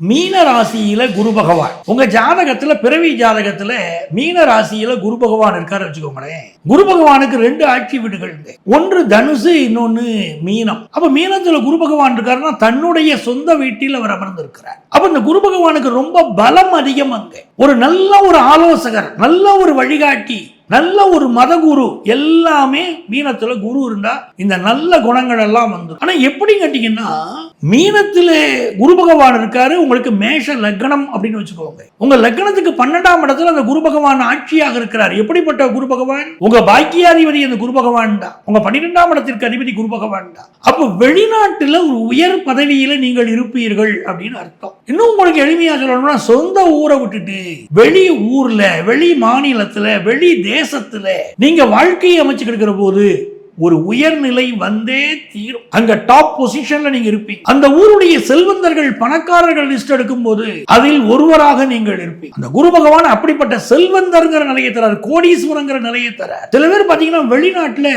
மீன ராசியில குரு பகவான். உங்க ஜாதகத்துல பிறவி ஜாதகத்துல மீன ராசியில குரு பகவான் இருக்காரு வச்சுக்கோங்களேன். குரு பகவானுக்கு ரெண்டு ஆட்சி வீடுகள் இருக்கு. ஒன்று தனுசு இன்னொன்னு மீனம். அப்ப மீனத்துல குரு பகவான் இருக்காருன்னா தன்னுடைய சொந்த வீட்டில் அவர் அமர்ந்திருக்கிறார். அப்ப இந்த குரு பகவானுக்கு ரொம்ப பலம் அதிகம் அங்க. ஒரு நல்ல ஒரு ஆலோசகர் நல்ல ஒரு வழிகாட்டி நல்ல ஒரு மதகுரு எல்லாமே மீனத்துல குரு இருந்தா இந்த நல்ல குணங்கள் எல்லாம் வந்துடும் ஆனா எப்படி கேட்டீங்கன்னா மீனத்தில் குரு பகவான் இருக்காரு உங்களுக்கு மேஷ லக்னம் அப்படின்னு வச்சுக்கோங்க. உங்க லக்னத்துக்கு பன்னெண்டாம் இடத்துல அந்த குரு பகவான் ஆட்சியாக இருக்கிறார். எப்படிப்பட்ட குரு பகவான்? உங்க பாக்கியாதிபதி அந்த குரு பகவான் தான். உங்க பன்னிரெண்டாம் இடத்திற்கு அதிபதி குரு பகவான் தான். அப்போ வெளிநாட்டுல ஒரு உயர் பதவியில நீங்கள் இருப்பீர்கள் அப்படின்னு அர்த்தம். இன்னும் உங்களுக்கு எளிமையா சொல்லணும்னா சொந்த ஊரை விட்டுட்டு வெளி ஊர்ல வெளி மாநிலத்துல வெளி தேசத்துல நீங்க வாழ்க்கையை அமைச்சுக்கிட்டு போது ஒரு உயர்நிலை வந்தே தீரும். அங்க டாப் பொசிஷன்ல நீங்க இருப்பீங்க. அந்த ஊருடைய செல்வந்தர்கள் பணக்காரர்கள் லிஸ்ட் எடுக்கும் போது அதில் ஒருவராக நீங்கள் இருப்பீங்க. அந்த குரு பகவான் அப்படிப்பட்ட செல்வந்தர்ங்கிற நிலையை தரார் கோடீஸ்வரங்கிற நிலையை தரார். சில பேர் பாத்தீங்கன்னா வெளிநாட்டுல